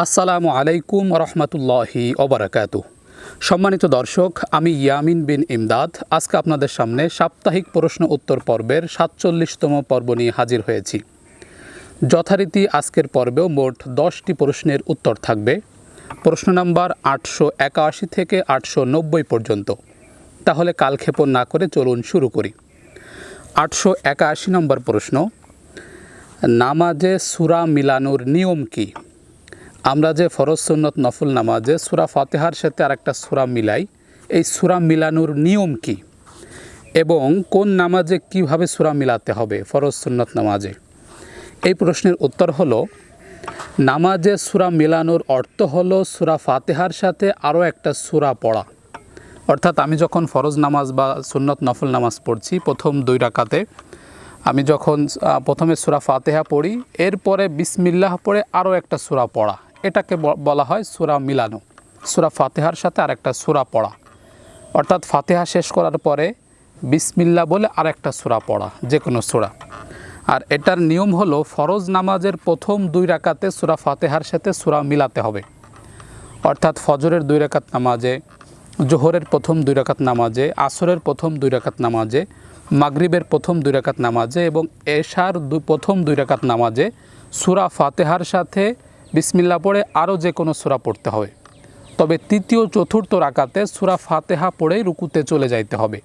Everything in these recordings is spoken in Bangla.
আসসালামু আলাইকুম রহমতুল্লাহি ওবরাকাতু। সম্মানিত দর্শক, আমি ইয়ামিন বিন ইমদাদ। আজকে আপনাদের সামনে সাপ্তাহিক প্রশ্ন উত্তর পর্বের সাতচল্লিশতম পর্ব নিয়ে হাজির হয়েছি। যথারীতি আজকের পর্বেও মোট দশটি প্রশ্নের উত্তর থাকবে। প্রশ্ন নাম্বার আটশো একাশি থেকে আটশো নব্বই পর্যন্ত। তাহলে কালক্ষেপণ না করে চলুন শুরু করি। আটশো একাশি নম্বর প্রশ্ন, নামাজে সুরা মিলানোর নিয়ম কী? আমরা যে ফরজ সুন্নত নফল নামাজে সুরা ফাতেহার সাথে আরেকটা সুরা মিলাই, এই সুরা মিলানোর নিয়ম কি? এবং কোন নামাজে কীভাবে সুরা মিলাতে হবে ফরজ সুন্নত নামাজে? এই প্রশ্নের উত্তর হলো, নামাজে সুরা মিলানোর অর্থ হলো সুরা ফাতেহার সাথে আরও একটা সুরা পড়া। অর্থাৎ আমি যখন ফরজ নামাজ বা সুন্নত নফল নামাজ পড়ছি, প্রথম দুই রাকাতে, আমি যখন প্রথমে সুরা ফাতেহা পড়ি, এরপরে বিসমিল্লাহ পড়ে আরও একটা সুরা পড়া। এটাকে বলা হয় সুরা মিলানো। সুরা ফাতেহার সাথে আরেকটা সুরা পড়া। অর্থাৎ ফাতেহা শেষ করার পরে বিসমিল্লা বলে আরেকটা সুরা পড়া যে কোনো সুরা। আর এটার নিয়ম হলো ফরজ নামাজের প্রথম দুই রাকাতে সুরা ফাতেহার সাথে সুরা মিলাতে হবে। অর্থাৎ ফজরের দুই রাকাত নামাজে, জোহরের প্রথম দুই রাকাত নামাজে, আসরের প্রথম দুই রাকাত নামাজে, মাগরিবের প্রথম দুই রাকাত নামাজে এবং এশার প্রথম দুই রাকাত নামাজে সুরা ফাতেহার সাথে বিসমিল্লা পড়ে আরও যে কোনো সুরা পড়তে হবে। তবে তৃতীয় চতুর্থ রাকাতে সুরা ফাতেহা পড়েই রুকুতে চলে যাইতে হবে।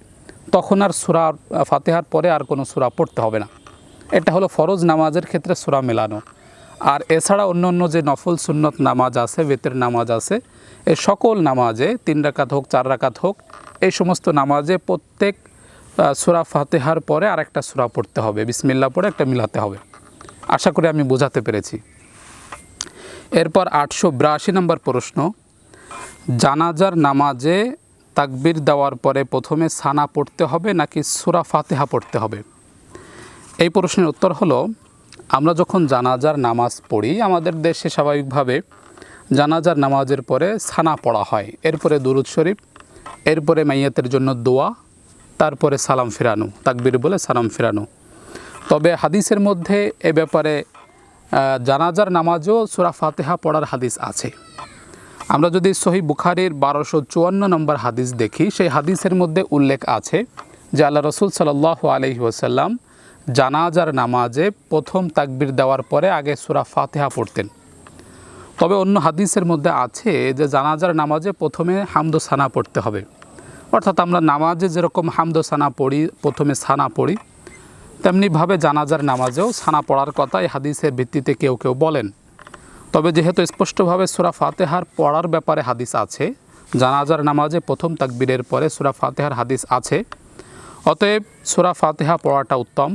তখন আর সুরা ফাতেহার পরে আর কোনো সুরা পড়তে হবে না। এটা হলো ফরজ নামাজের ক্ষেত্রে সুরা মেলানো। আর এছাড়া অন্য অন্য যে নফল সুন্নত নামাজ আছে, বেতের নামাজ আছে এই সকল নামাজে তিন রাকাত হোক, চার রাকাত হোক, এই সমস্ত নামাজে প্রত্যেক সুরা ফাতেহার পরে আরেকটা সুরা পড়তে হবে। বিসমিল্লা পড়ে একটা মিলাতে হবে। আশা করি আমি বোঝাতে পেরেছি। এরপর আটশো বিরাশি নম্বর প্রশ্ন। জানাজার নামাজে তাকবির দেওয়ার পরে প্রথমে সানা পড়তে হবে নাকি সুরা ফাতেহা পড়তে হবে? এই প্রশ্নের উত্তর হলো, আমরা যখন জানাজার নামাজ পড়ি, আমাদের দেশে স্বাভাবিকভাবে জানাজার নামাজের পরে সানা পড়া হয়। এরপরে দুরুদ শরীফ, এরপরে মাইয়াতের জন্য দোয়া, তারপরে সালাম ফিরানো, তাকবির বলে সালাম ফিরানো। তবে হাদিসের মধ্যে এ ব্যাপারে জানাজার নামাজও সুরা ফাতেহা পড়ার হাদিস আছে। আমরা যদি সহি বুখারির বারোশো চুয়ান্ন নম্বর হাদিস দেখি, সেই হাদিসের মধ্যে উল্লেখ আছে যে আল্লাহ রসুল সাল্লাহ আলহি ওসাল্লাম জানাজার নামাজে প্রথম তাকবির দেওয়ার পরে আগে সুরা ফাতেহা পড়তেন। তবে অন্য হাদিসের মধ্যে আছে যে জানাজার নামাজে প্রথমে হামদো সানা পড়তে হবে। অর্থাৎ আমরা নামাজে যেরকম হামদো সানা পড়ি, প্রথমে সানা পড়ি তেমনিভাবে জানাজার নামাজেও সানা পড়ার কথা এই হাদিসের ভিত্তিতে কেউ কেউ বলেন। তবে যেহেতু স্পষ্টভাবে সুরা ফাতেহার পড়ার ব্যাপারে হাদিস আছে, জানাজার নামাজে প্রথম তাকবীরের পরে সুরা ফাতেহার হাদিস আছে। অতএব সুরা ফাতেহা পড়াটা উত্তম।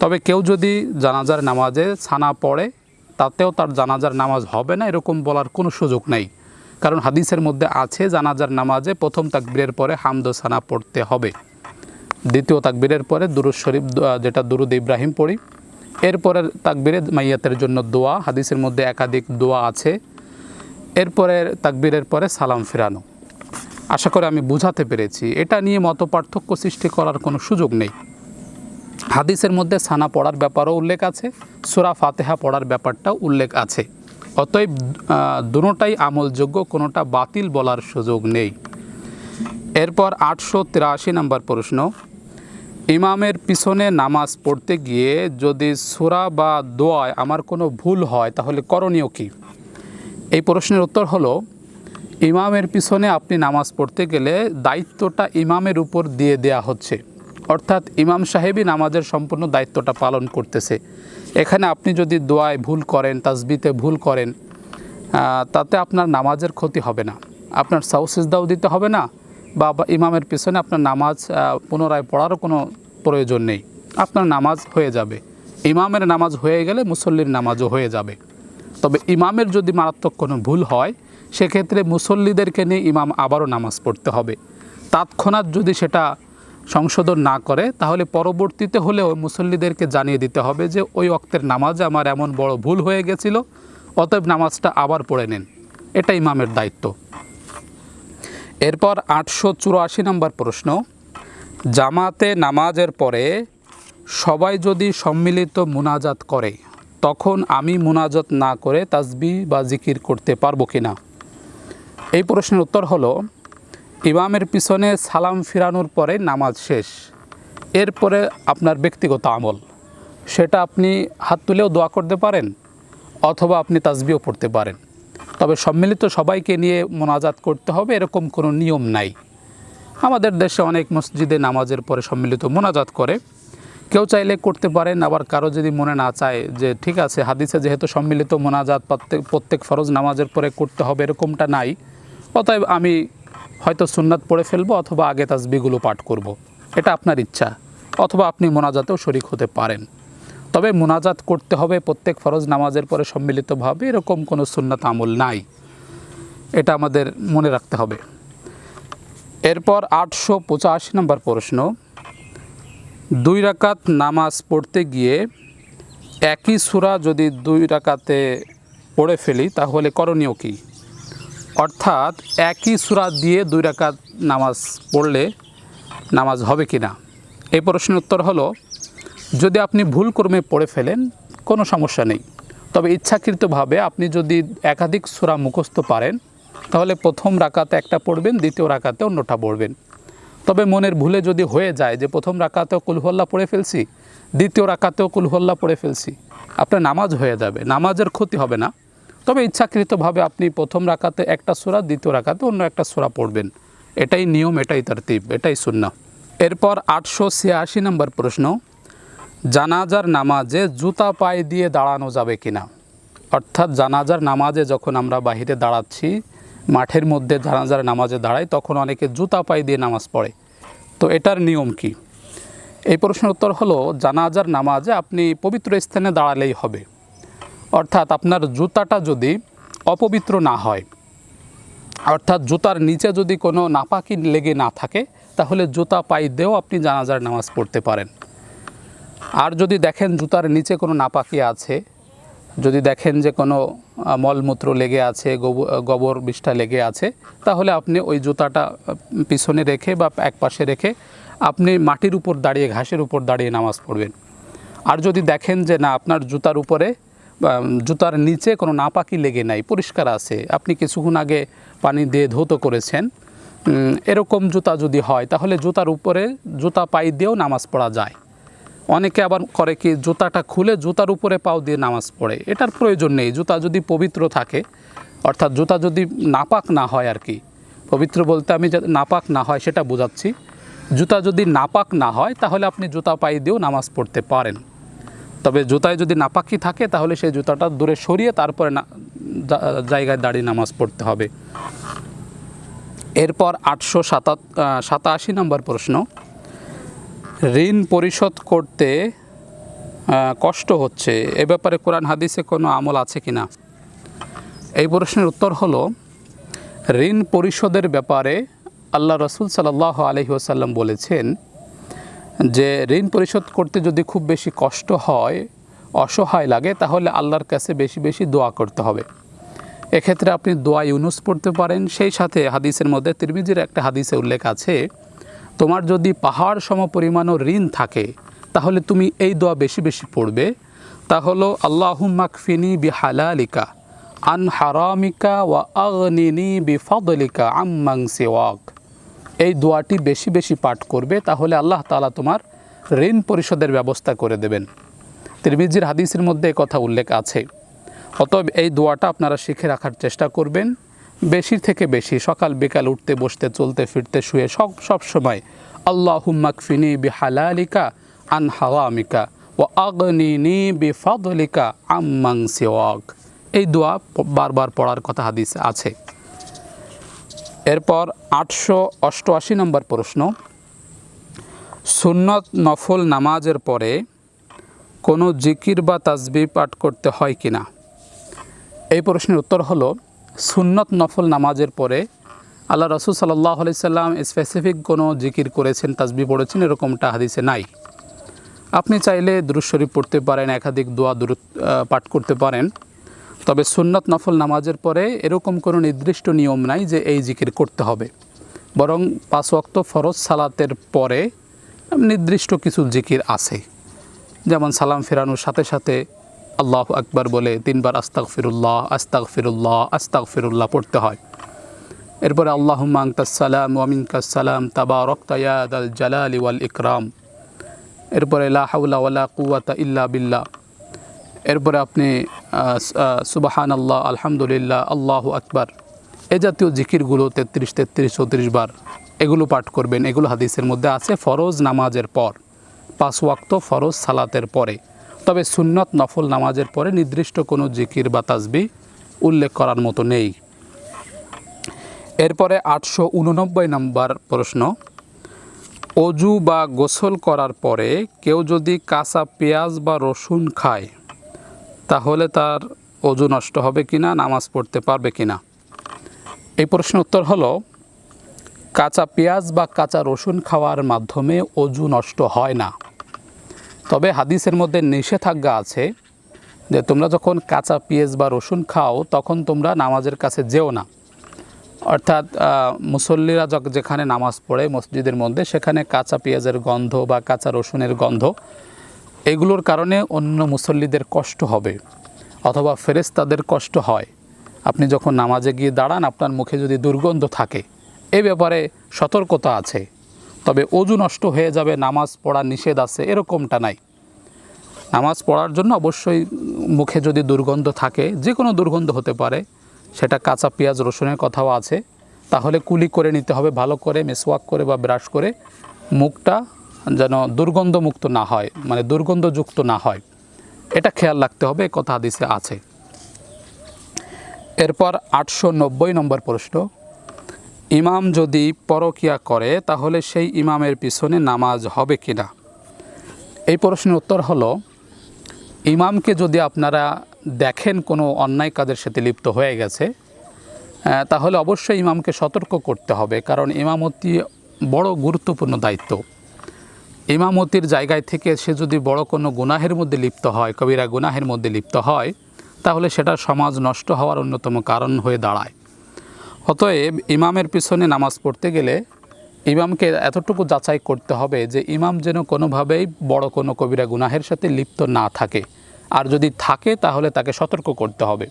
তবে কেউ যদি জানাজার নামাজে ছানা পড়ে, তাতেও তার জানাজার নামাজ হবে না এরকম বলার কোনো সুযোগ নেই। কারণ হাদিসের মধ্যে আছে, জানাজার নামাজে প্রথম তাকবীরের পরে হামদ সানা পড়তে হবে। দ্বিতীয় তাকবীরের পরে দুরুদ শরীফ যেটা দুরুদ ইব্রাহিম পড়ি। এরপরের তাকবীরে মাইয়াতের জন্য দোয়া হাদিসের মধ্যে একাধিক দোয়া আছে। এরপরের তাকবীরের পরে সালাম ফেরানো। আশা করি আমি বুঝাতে পেরেছি। এটা নিয়ে মত পার্থক্য সৃষ্টি করার কোনো সুযোগ নেই। হাদিসের মধ্যে সানা পড়ার ব্যাপারও উল্লেখ আছে সুরা ফাতেহা পড়ার ব্যাপারটাও উল্লেখ আছে। অতএব আহ, দুটোটাই আমলযোগ্য কোনোটা বাতিল বলার সুযোগ নেই। এরপর আটশো তিরাশি নম্বর প্রশ্ন ইমামের পিছনে নামাজ পড়তে গিয়ে যদি সুরা বা দোয়ায় আমার কোনো ভুল হয়, তাহলে করণীয় কী? এই প্রশ্নের উত্তর হলো, ইমামের পিছনে আপনি নামাজ পড়তে গেলে দায়িত্বটা ইমামের উপর দিয়ে দেয়া হচ্ছে। অর্থাৎ ইমাম সাহেবই নামাজের সম্পূর্ণ দায়িত্বটা পালন করতেছে। এখানে আপনি যদি দোয়ায় ভুল করেন তাসবিতে ভুল করেন তাতে আপনার নামাজের ক্ষতি হবে না। আপনার সাউসিজদাও দিতে হবে না। বা ইমামের পিছনে আপনার নামাজ পুনরায় পড়ারও কোনো প্রয়োজন নেই। আপনার নামাজ হয়ে যাবে। ইমামের নামাজ হয়ে গেলে মুসল্লির নামাজও হয়ে যাবে। তবে ইমামের যদি মারাত্মক কোনো ভুল হয়, সেক্ষেত্রে মুসল্লিদেরকে নিয়ে ইমাম আবারও নামাজ পড়তে হবে। তৎক্ষণাৎ যদি সেটা সংশোধন না করে, তাহলে পরবর্তীতে হলেও মুসল্লিদেরকে জানিয়ে দিতে হবে যে, ওই অক্তের নামাজে আমার এমন বড় ভুল হয়ে গেছিল, অতএব নামাজটা আবার পড়ে নেন। এটা ইমামের দায়িত্ব। এরপর আটশো চুরাশি নম্বর প্রশ্ন, জামাতে নামাজের পরে সবাই যদি সম্মিলিত মুনাজাত করে, তখন আমি মুনাজাত না করে তাজবি বা জিকির করতে পারব কি না এই প্রশ্নের উত্তর হলো, ইমামের পিছনে সালাম ফিরানোর পরে নামাজ শেষ। এরপরে আপনার ব্যক্তিগত আমল। সেটা আপনি হাত তুলেও দোয়া করতে পারেন, অথবা আপনি তাজবিও পড়তে পারেন। তবে সম্মিলিত সবাইকে নিয়ে মোনাজাত করতে হবে, এরকম কোনো নিয়ম নাই। আমাদের দেশে অনেক মসজিদে নামাজের পরে সম্মিলিত মোনাজাত করে। কেউ চাইলে করতে পারেন, আবার কারও যদি মনে না চায় যে ঠিক আছে, হাদিসে যেহেতু সম্মিলিত মোনাজাত প্রত্যেক প্রত্যেক ফরজ নামাজের পরে করতে হবে, এরকমটা নাই। অতএব আমি হয়তো সুন্নাত পড়ে ফেলব অথবা আগে তাজবিগুলো পাঠ করব। এটা আপনার ইচ্ছা, অথবা আপনি মোনাজাতেও শরিক হতে পারেন। তবে মোনাজাত করতে হবে, প্রত্যেক ফরজ নামাজের পরে সম্মিলিতভাবে, এরকম কোনো সুন্নাত আমল নাই। এটা আমাদের মনে রাখতে হবে। এরপর আটশো পঁচাশি নম্বর প্রশ্ন। দুই রাকাত নামাজ পড়তে গিয়ে একই সূরা যদি দুই রাকাতে পড়ে ফেলি, তাহলে করণীয় কী? অর্থাৎ একই সূরা দিয়ে দুই রাকাত নামাজ পড়লে নামাজ হবে কি না এই প্রশ্নের উত্তর হলো যদি আপনি ভুল কর্মে পড়ে ফেলেন, কোনো সমস্যা নেই। তবে ইচ্ছাকৃতভাবে আপনি যদি একাধিক সূরা মুখস্থ পারেন, তাহলে প্রথম রাকাতে একটা পড়বেন, দ্বিতীয় রাকাতে অন্যটা পড়বেন। তবে মনের ভুলে যদি হয়ে যায় যে প্রথম রাকাতেও কুলহল্লা পড়ে ফেলছি, দ্বিতীয় রাকাতেও কুলহল্লা পড়ে ফেলছি, আপনার নামাজ হয়ে যাবে, নামাজের ক্ষতি হবে না। তবে ইচ্ছাকৃতভাবে আপনি প্রথম রাকাতে একটা সূরা, দ্বিতীয় রাকাতে অন্য একটা সূরা পড়বেন। এটাই নিয়ম, এটাই তারতিব, এটাই সুন্না এরপর আটশো ছিয়াশি নম্বর প্রশ্ন। জানাজার নামাজে জুতা পায়ে দিয়ে দাঁড়ানো যাবে কিনা? অর্থাৎ জানাজার নামাজে যখন আমরা বাহিরে দাঁড়াচ্ছি, মাঠের মধ্যে জানাজার নামাজে দাঁড়াই, তখন অনেকে জুতা পায়ে দিয়ে নামাজ পড়ে। তো এটার নিয়ম কি? এই প্রশ্নের উত্তর হলো, জানাজার নামাজে আপনি পবিত্র স্থানে দাঁড়ালেই হবে। অর্থাৎ আপনার জুতাটা যদি অপবিত্র না হয়, অর্থাৎ জুতার নিচে যদি কোনো নাপাকি লেগে না থাকে, তাহলে জুতা পাই দিয়েও আপনি জানাজার নামাজ পড়তে পারেন। আর যদি দেখেন জুতার নিচে কোনো নাপাকি আছে, যদি দেখেন যে কোনো মলমূত্র লেগে আছে, গোব- গোবর বিষ্ঠা লেগে আছে, তাহলে আপনি ওই জুতাটা পিছনে রেখে বা এক পাশে রেখে আপনি মাটির উপর দাঁড়িয়ে, ঘাসের উপর দাঁড়িয়ে নামাজ পড়বেন। আর যদি দেখেন যে না, আপনার জুতার উপরে জুতার নিচে কোনো নাপাকি লেগে নাই, পরিষ্কার আছে, আপনি কিছুক্ষণ আগে পানি দিয়ে ধৌত করেছেন এরকম জুতা যদি হয়, তাহলে জুতার উপরে জুতা পাই দিয়েও নামাজ পড়া যায়। অনেকে আবার করে কি, জুতাটা খুলে জুতার উপরে পাও দিয়ে নামাজ পড়ে। এটার প্রয়োজন নেই। জুতা যদি পবিত্র থাকে, অর্থাৎ জুতা যদি নাপাক না হয় আর কি, পবিত্র বলতে আমি নাপাক না হয় সেটা বোঝাচ্ছি। জুতা যদি নাপাক না হয়, তাহলে আপনি জুতা পাই দিয়েও নামাজ পড়তে পারেন। তবে জুতায় যদি নাপাকি থাকে, তাহলে সেই জুতাটা দূরে সরিয়ে তারপরে জায়গায় দাঁড়িয়ে নামাজ পড়তে হবে। এরপর আটশো সাতা সাতাশি নম্বর প্রশ্ন। ঋণ পরিশোধ করতে কষ্ট হচ্ছে। এ ব্যাপারে কোরআন হাদিসে কোনো আমল আছে কি না এই প্রশ্নের উত্তর হলো, ঋণ পরিশোধের ব্যাপারে আল্লাহ রসুল সাল্লাহ আলহি আসাল্লাম বলেছেন যে, ঋণ পরিশোধ করতে যদি খুব বেশি কষ্ট হয়, অসহায় লাগে, তাহলে আল্লাহর কাছে বেশি বেশি দোয়া করতে হবে। এক্ষেত্রে আপনি দোয়া ইউনুস পড়তে পারেন। সেই সাথে হাদিসের মধ্যে তিরমিজির একটা হাদিসে উল্লেখ আছে তোমার যদি পাহাড় সম পরিমাণও ঋণ থাকে, তাহলে তুমি এই দোয়া বেশি বেশি পড়বে। তা হলো আল্লাহুম্মাকফিনি বি হালালিকা আন হারামিকা ওয়া আগনিনি বি ফদলিকা আম্মাং সিওয়াক। এই দোয়াটি বেশি বেশি পাঠ করবে, তাহলে আল্লাহ তালা তোমার ঋণ পরিশোধের ব্যবস্থা করে দেবেন। তিরমিজির হাদিসের মধ্যে কথা উল্লেখ আছে। অতএব এই দোয়াটা আপনারা শিখে রাখার চেষ্টা করবেন। বেশি থেকে বেশি, সকাল বিকাল উঠতে, বসতে, চলতে, ফিরতে, শুয়ে, সব সব সময় আল্লাহ হুম্মাকফিনি বি হালালিকা আন হাওয়ামিকা ও আগনিনি বি ফাদলিকা আম্মাং সিওয়াক। এই দোয়া বারবার পড়ার কথা হাদিসে আছে। এরপর আটশো অষ্টআশি নম্বর প্রশ্ন। সুন্নত নফল নামাজের পরে কোনো জিকির বা তাজবি পাঠ করতে হয় কি না এই প্রশ্নের উত্তর হলো সুন্নত নফল নামাজের পরে আল্লাহ রসুল সাল্লাহ সাল্লাম স্পেসিফিক কোনো জিকির করেছেন তাজবি পড়েছেন এরকমটা হাদিসে নাই। আপনি চাইলে দুরুদ শরীফ পড়তে পারেন একাধিক দোয়া আহ, পাঠ করতে পারেন। তবে সুন্নত নফল নামাজের পরে এরকম কোনো নির্দিষ্ট নিয়ম নাই যে এই জিকির করতে হবে। বরং পাঁচ ওয়াক্ত ফরজ সালাতের পরে নির্দিষ্ট কিছু জিকির আছে। যেমন সালাম ফেরানোর সাথে সাথে আল্লাহ আকবার বলে তিনবার আস্তাক ফিরুল্লাহ আস্তাক ফিরুল্লাহ আস্তাক ফিরুল্লাহ পড়তে হয় এরপরে আল্লাহ মাংতাসালাম ওয়ামিনকাসালাম তাবা রক্তায়াদ আল জালালি ওয়াল ইকরাম। এরপরে লা হাউলা ওয়ালা কুয়াতা ইল্লা বিল্লাহ। এরপরে আপনি সুবাহান আল্লাহ আলহামদুলিল্লাহ, আল্লাহ আকবার। এ জাতীয় জিকিরগুলো তেত্রিশ তেত্রিশ, চৌত্রিশ বার এগুলো পাঠ করবেন। এগুলো হাদিসের মধ্যে আছে, ফরজ নামাজের পর, পাঁচ ওয়াক্ত ফরজ সালাতের পরে। তবে সুন্নত নফল নামাজের পরে নির্দিষ্ট কোনো জিকির বা তাজবি উল্লেখ করার মতো নেই। এরপরে আটশো উননব্বই নম্বর প্রশ্ন, অজু বা গোসল করার পরে কেউ যদি কাঁচা পেঁয়াজ বা রসুন খায়, তাহলে তার অজু নষ্ট হবে কি না নামাজ পড়তে পারবে কি না এই প্রশ্নের উত্তর হলো, কাঁচা পেঁয়াজ বা কাঁচা রসুন খাওয়ার মাধ্যমে অজু নষ্ট হয় না। তবে হাদিসের মধ্যে নিষেধাজ্ঞা আছে যে তোমরা যখন কাঁচা পেঁয়াজ বা রসুন খাও, তখন তোমরা নামাজের কাছে যেও না। অর্থাৎ মুসল্লিরা যখ- যেখানে নামাজ পড়ে মসজিদের মধ্যে, সেখানে কাঁচা পেঁয়াজের গন্ধ বা কাঁচা রসুনের গন্ধ, এগুলোর কারণে অন্য মুসল্লিদের কষ্ট হবে অথবা ফেরেশতাদের কষ্ট হয়। আপনি যখন নামাজে গিয়ে দাঁড়ান, আপনার মুখে যদি দুর্গন্ধ থাকে, এ ব্যাপারে সতর্কতা আছে। তবে অজু নষ্ট হয়ে যাবে, নামাজ পড়া নিষেধ আছে, এরকমটা নাই। নামাজ পড়ার জন্য অবশ্যই মুখে যদি দুর্গন্ধ থাকে যে কোনো দুর্গন্ধ হতে পারে, সেটা কাঁচা পেঁয়াজ, রসুনের কথাও আছে, তাহলে কুলি করে নিতে হবে, ভালো করে মেসওয়াক করে বা ব্রাশ করে মুখটা যেন দুর্গন্ধমুক্ত না হয় মানে দুর্গন্ধযুক্ত না হয়। এটা খেয়াল রাখতে হবে কথা হাদিসে আছে। এরপর আটশো নব্বই নম্বর প্রশ্ন ইমাম যদি পরকিয়া করে, তাহলে সেই ইমামের পিছনে নামাজ হবে কি না এই প্রশ্নের উত্তর হলো, ইমামকে যদি আপনারা দেখেন কোনো অন্যায় কাজের সাথে লিপ্ত হয়ে গেছে তাহলে অবশ্যই ইমামকে সতর্ক করতে হবে, কারণ ইমামতি বড় গুরুত্বপূর্ণ দায়িত্ব। ইমামতির জায়গায় থেকে সে যদি বড় কোনো গুনাহের মধ্যে লিপ্ত হয়, কবিরা গুনাহের মধ্যে লিপ্ত হয়, তাহলে সেটা সমাজ নষ্ট হওয়ার অন্যতম কারণ হয়ে দাঁড়ায়। অতএব ইমামের পিছনে নামাজ পড়তে গেলে ইমামকে এতটুকু যাচাই করতে হবে যে ইমাম যেন কোনোভাবেই বড় কোনো কবিরা গুনাহের সাথে লিপ্ত না থাকে। আর যদি থাকে, তাহলে তাকে সতর্ক করতে হবে।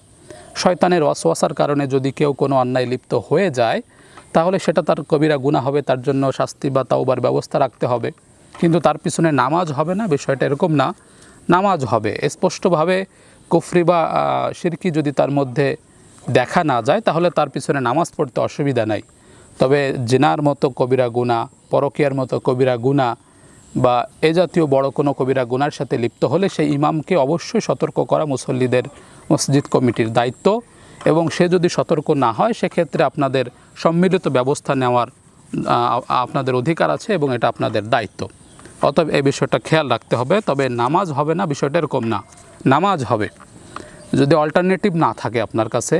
শয়তানের ওয়াসওয়াসার কারণে যদি কেউ কোনো অন্যায় লিপ্ত হয়ে যায়, তাহলে সেটা তার কবিরা গুনাহ হবে, তার জন্য শাস্তি বা তাওবার ব্যবস্থা রাখতে হবে। কিন্তু তার পিছনে নামাজ হবে না, বিষয়টা এরকম না। নামাজ হবে। স্পষ্টভাবে কুফরি বা শিরকি যদি তার মধ্যে দেখা না যায়, তাহলে তার পিছনে নামাজ পড়তে অসুবিধা নাই। তবে জেনার মতো কবিরা গুণা, পরকিয়ার মতো কবিরা গুণা বা এ জাতীয় বড় কোনো কবিরা গুনার সাথে লিপ্ত হলে সেই ইমামকে অবশ্যই সতর্ক করা মুসল্লিদের মসজিদ কমিটির দায়িত্ব এবং সে যদি সতর্ক না হয়, সেক্ষেত্রে আপনাদের সম্মিলিত ব্যবস্থা নেওয়ার আপনাদের অধিকার আছে এবং এটা আপনাদের দায়িত্ব। অতএব এই বিষয়টা খেয়াল রাখতে হবে, তবে নামাজ হবে না, বিষয়টা এরকম না। নামাজ হবে। যদি অল্টারনেটিভ না থাকে আপনার কাছে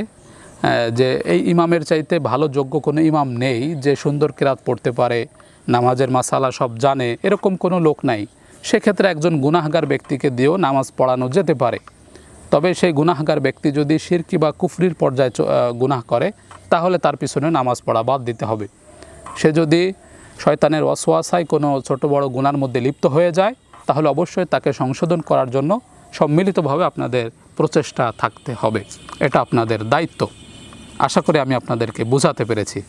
যে এই ইমামের চাইতে ভালো যোগ্য কোনো ইমাম নেই, যে সুন্দর কিরাত পড়তে পারে, নামাজের মাসালা সব জানে, এরকম কোনো লোক নাই। সেক্ষেত্রে একজন গুনাহগার ব্যক্তিকে দিয়েও নামাজ পড়ানো যেতে পারে। তবে সেই গুনাহগার ব্যক্তি যদি শিরকি বা কুফরির পর্যায়ে গুনাহ করে, তাহলে তার পিছনে নামাজ পড়া বাদ দিতে হবে। সে যদি শয়তানের ওয়াসওয়াসায় কোনো ছোট বড় গুনার মধ্যে লিপ্ত হয়ে যায়, তাহলে অবশ্যই তাকে সংশোধন করার জন্য সম্মিলিতভাবে আপনাদের প্রচেষ্টা থাকতে হবে। এটা আপনাদের দায়িত্ব। আশা করি আমি আপনাদেরকে বোঝাতে পেরেছি।